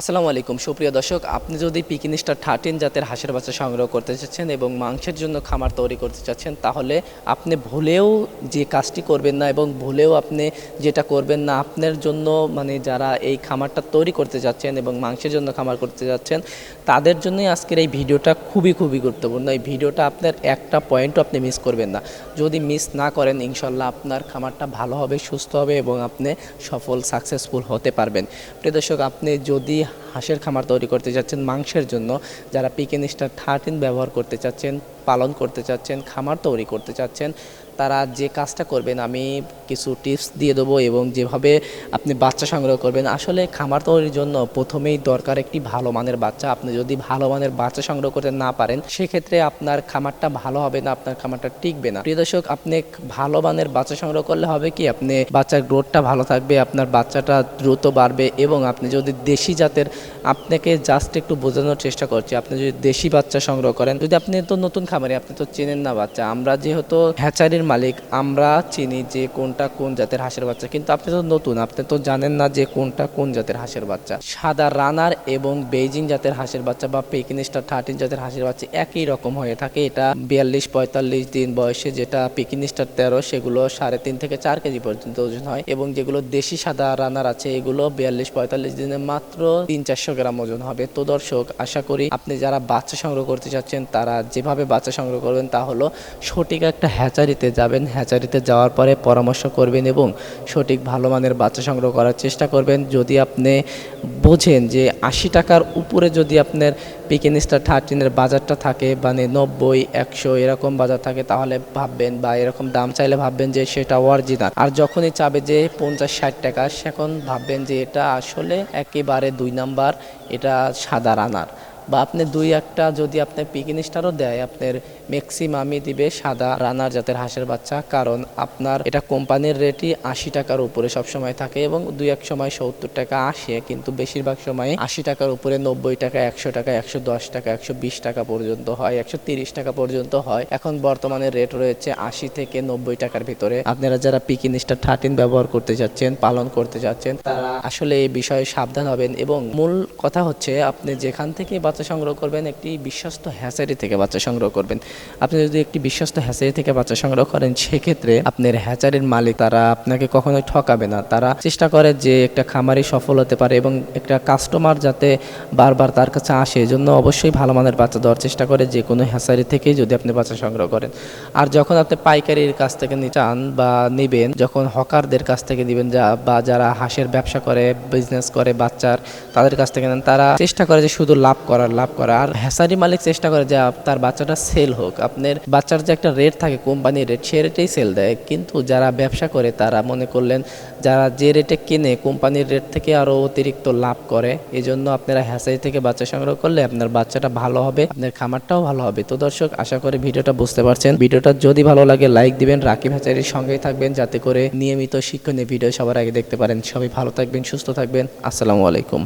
আসসালামু আলাইকুম। সুপ্রিয় দর্শক, আপনি যদি পিকিন স্টার থার্টিন জাতের হাঁসের বাচ্চা সংগ্রহ করতে চাচ্ছেন এবং মাংসের জন্য খামার তৈরি করতে চাচ্ছেন, তাহলে আপনি ভুলেও যে কাজটি করবেন না এবং ভুলেও আপনি যেটা করবেন না, আপনার জন্য মানে যারা এই খামারটা তৈরি করতে যাচ্ছেন এবং মাংসের জন্য খামার করতে যাচ্ছেন, তাদের জন্যই আজকের এই ভিডিওটা খুবই খুবই গুরুত্বপূর্ণ। এই ভিডিওটা আপনার একটা পয়েন্টও আপনি মিস করবেন না। যদি মিস না করেন ইনশাল্লাহ আপনার খামারটা ভালো হবে, সুস্থ হবে এবং আপনি সফল সাকসেসফুল হতে পারবেন। প্রিয় দর্শক, আপনি যদি হাঁসের খামার তৈরি করতে চাচ্ছেন মাংসের জন্য। যারা পিকেন স্টার থার্টিন ব্যবহার করতে চাচ্ছেন, পালন করতে চাচ্ছেন, খামার তৈরি করতে চাচ্ছেন তারা যে কাজটা করবেন, আমি কিছু টিপস দিয়ে দেবো এবং যেভাবে আপনি বাচ্চা সংগ্রহ করবেন। আসলে খামার তৈরির জন্য প্রথমেই দরকার একটি ভালো মানের বাচ্চা। আপনি যদি ভালো মানের বাচ্চা সংগ্রহ করতে না পারেন, সেক্ষেত্রে আপনার খামারটা ভালো হবে না, আপনার খামারটা টিকবে না। প্রিয় দর্শক, আপনি ভালো মানের বাচ্চা সংগ্রহ করলে হবে কি? আপনি বাচ্চার গ্রোথটা ভালো থাকবে, আপনার বাচ্চাটা দ্রুত বাড়বে এবং আপনি যদি দেশি জাতের, আপনাকে জাস্ট একটু বোঝানোর চেষ্টা করছি, আপনি যদি দেশি বাচ্চা সংগ্রহ করেন, যদি আপনি তো নতুন খামারে, আপনি তো চেনেন না বাচ্চা। আমরা যেহেতু হ্যাচারির মালিক, আমরা চিনি যে কোনটা কোন জাতের হাঁসের বাচ্চা। কিন্তু আপনি তো নতুন, আপনি তো জানেন না যে কোনটা কোন জাতের হাঁসের বাচ্চা। সাদা রানার এবং বেইজিং জাতের হাঁসের বাচ্চা বা পেকিন স্টার থার্টিন জাতের হাঁসের বাচ্চা একই রকম হয়ে থাকে। এটা বিয়াল্লিশ পঁয়তাল্লিশ দিন বয়সে যেটা পেকিন স্টার তেরো, সেগুলো সাড়ে তিন থেকে চার কেজি পর্যন্ত ওজন হয় এবং যেগুলো দেশি সাদা রানার আছে, এগুলো বিয়াল্লিশ পঁয়তাল্লিশ দিনে মাত্র তিন চারশো গ্রাম ওজন হবে। তো দর্শক, আশা করি আপনি যারা বাচ্চা সংগ্রহ করতে চাচ্ছেন, তারা যেভাবে বাচ্চা সংগ্রহ করবেন তা হলো সঠিক একটা হ্যাচারিতে যাবেন। হ্যাচারিতে যাওয়ার পরে পরামর্শ করবেন এবং সঠিক ভালো মানের বাচ্চা সংগ্রহ করার চেষ্টা করবেন। যদি আপনি বোঝেন যে আশি টাকার উপরে যদি আপনার পিকেন স্টার থার্টিনের বাজারটা থাকে মানে নব্বই, একশো এরকম বাজার থাকে, তাহলে ভাববেন বা এরকম দাম চাইলে ভাববেন যে সেটা অরিজিনাল আর যখনই চাবে যে পঞ্চাশ, ষাট টাকা, সেখন ভাববেন যে এটা আসলে একেবারে দুই নাম্বার, এটা সাদা রানার। বা আপনি দুই একটা যদি আপনি পিকিন স্টারও দেয়, আপনার ম্যাক্সিমামই দিবে সাদা রানার জাতের হাঁসের বাচ্চা। কারণ আপনার এটা কোম্পানির রেটই আশি টাকার উপরে সবসময় থাকে এবং দুই এক সময় সত্তর টাকা আসে, কিন্তু বেশিরভাগ সময় আশি টাকার উপরে নব্বই টাকা, একশো টাকা, একশো দশ টাকা, একশো বিশ টাকা পর্যন্ত হয়, একশো তিরিশ টাকা পর্যন্ত হয়। এখন বর্তমানে রেট রয়েছে আশি থেকে নব্বই টাকার ভিতরে। আপনারা যারা পিকিন স্টার থার্টিন ব্যবহার করতে যাচ্ছেন, পালন করতে যাচ্ছেন, তারা আসলে এই বিষয়ে সাবধান হবেন এবং মূল কথা হচ্ছে আপনি যেখান থেকে বাচ্চা সংগ্রহ করবেন, একটি বিশ্বস্ত হ্যাচারি থেকে বাচ্চা সংগ্রহ করবেন। আপনি যদি একটি বিশ্বস্ত হ্যাচারি থেকে বাচ্চা সংগ্রহ করেন, সেক্ষেত্রে আপনার হ্যাচারির মালিক তারা আপনাকে কখনোই ঠকাবে না। তারা চেষ্টা করে যে একটা খামারি সফল হতে পারে এবং একটা কাস্টমার যাতে বারবার তার কাছে আসে, এজন্য অবশ্যই ভালো মানের বাচ্চা দেওয়ার চেষ্টা করে যে কোনো হ্যাচারি থেকেই যদি আপনি বাচ্চা সংগ্রহ করেন। আর যখন আপনি পাইকারির কাছ থেকে চান বা নেবেন, যখন হকারদের কাছ থেকে দিবেন যা, বা যারা হাঁসের ব্যবসা করে বিজনেস করে, বাচ্চার তাদের কাছ থেকে নেন, তারা চেষ্টা করে যে শুধু লাভ করার লাভ করা আর হ্যাসারি মালিক চেষ্টা করে যে তার বাচ্চাটা সেল হোক। আপনার বাচ্চার যে একটা রেট থাকে কোম্পানির রেট সে রেটেই সেল দেয়। কিন্তু যারা ব্যবসা করে, তারা মনে করলেন, যারা যে রেটে কিনে কোম্পানির রেট থেকে আরও অতিরিক্ত লাভ করে। এই জন্য আপনারা হ্যাসারি থেকে বাচ্চা সংগ্রহ করলে আপনার বাচ্চাটা ভালো হবে, আপনার খামারটাও ভালো হবে। তো দর্শক, আশা করি ভিডিওটা বুঝতে পারছেন। ভিডিওটা যদি ভালো লাগে লাইক দিবেন। রাকিব হ্যাচারির সঙ্গেই থাকবেন, যাতে করে নিয়মিত শিক্ষণীয় ভিডিও সবার আগে দেখতে পারেন। সবাই ভালো থাকবেন, সুস্থ থাকবেন। আসসালামু আলাইকুম।